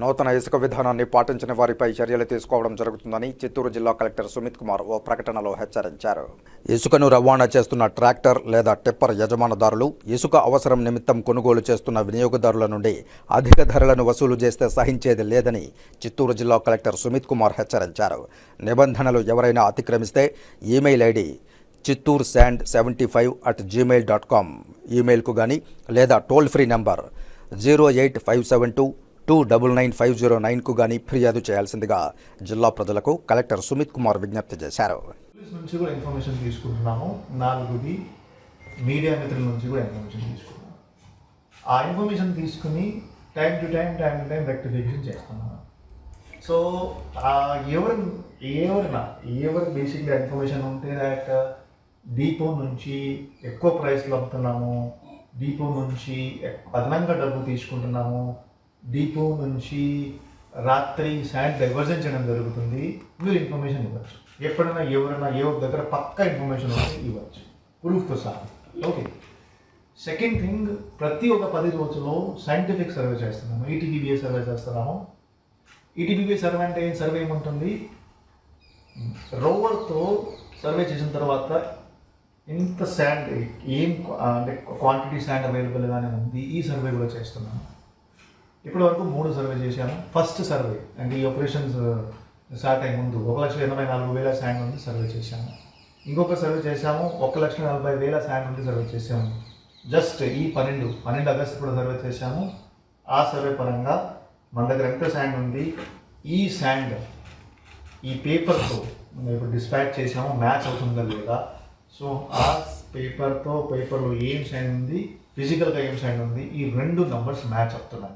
నూతన ఇసుక విధానాన్ని పాటించిన వారిపై చర్యలు తీసుకోవడం జరుగుతుందని చిత్తూరు జిల్లా కలెక్టర్ సుమిత్ కుమార్ ఓ ప్రకటనలో హెచ్చరించారు. ఇసుకను రవాణా చేస్తున్న ట్రాక్టర్ లేదా టిప్పర్ యజమానదారులు ఇసుక అవసరం నిమిత్తం కొనుగోలు చేస్తున్న వినియోగదారుల నుండి అధిక ధరలను వసూలు చేస్తే సహించేది లేదని చిత్తూరు జిల్లా కలెక్టర్ సుమిత్ కుమార్ హెచ్చరించారు. నిబంధనలు ఎవరైనా అతిక్రమిస్తే email ID Chittoor sand seventy five at gmail dot com. ఈమెయిల్కు కానీ లేదా toll free number zero eight five seven two two double nine five zero నైన్కు కానీ ఫిర్యాదు చేయాల్సిందిగా జిల్లా ప్రజలకు కలెక్టర్ సుమిత్ కుమార్ విజ్ఞప్తి చేశారు. నుంచి కూడా ఇన్ఫర్మేషన్ తీసుకుంటున్నాము. నాలుగుది మీడియా మిత్రుల నుంచి కూడా ఇన్ఫర్మేషన్ తీసుకున్నాము ఆ ఇన్ఫర్మేషన్ తీసుకుని time to time time to time rectification చేస్తున్నాము. సో ఎవరు ఎవరినా ఎవరు బేసిక్గా ఇన్ఫర్మేషన్ ఉంటే దాట్ డీపో నుంచి ఎక్కువ ప్రైస్లో అమ్ముతున్నాము. డీపో నుంచి అదనంగా డబ్బు తీసుకుంటున్నాము. డీపో నుంచి రాత్రి శాండ్ డైవర్జన్ చేయడం జరుగుతుంది. మీరు ఇన్ఫర్మేషన్ ఇవ్వచ్చు. ఎప్పుడైనా ఎవరైనా ఏ దగ్గర పక్కా ఇన్ఫర్మేషన్ ఉంటే ఇవ్వచ్చు. ప్రూఫ్తో సహా. ఓకే సెకండ్ థింగ్ ప్రతి ఒక్క పది రోజుల్లో సైంటిఫిక్ సర్వే చేస్తున్నాము. ఈటీబీబీఏ సర్వే చేస్తున్నాము. ఈటీబీబీఏ సర్వే అంటే ఏం? సర్వే ఏముంటుంది? రోవర్తో సర్వే చేసిన తర్వాత ఇంత శాండ్ ఏం అంటే క్వాంటిటీ శాండ్ అవైలబుల్గానే ఉంది. ఈ సర్వే కూడా చేస్తున్నాము. ఇప్పటి వరకు మూడు సర్వే చేశాము. ఫస్ట్ సర్వే అంటే ఈ ఆపరేషన్స్ స్టార్ట్ అయ్యే ముందు ఒక లక్ష ఎనభై నాలుగు వేల శాండ్ ఉంది సర్వే చేశాము. ఇంకొక సర్వే చేశాము ఒక లక్ష నలభై వేల శాండ్ ఉంది సర్వే చేశాము. జస్ట్ ఈ పన్నెండు పన్నెండు ఆగస్టు కూడా సర్వే చేశాము. ఆ సర్వే పరంగా మన దగ్గర ఎంత శాండ్ ఉంది? ఈ శాండ్ ఈ పేపర్తో ఇప్పుడు డిస్పాచ్ చేసాము మ్యాచ్ అవుతుందా లేదా? సో ఆ పేపర్తో పేపర్లో ఏం సైన్ ఉంది? ఫిజికల్గా ఏం సైన్ ఉంది? ఈ రెండు నంబర్స్ మ్యాచ్ అవుతున్నాయి.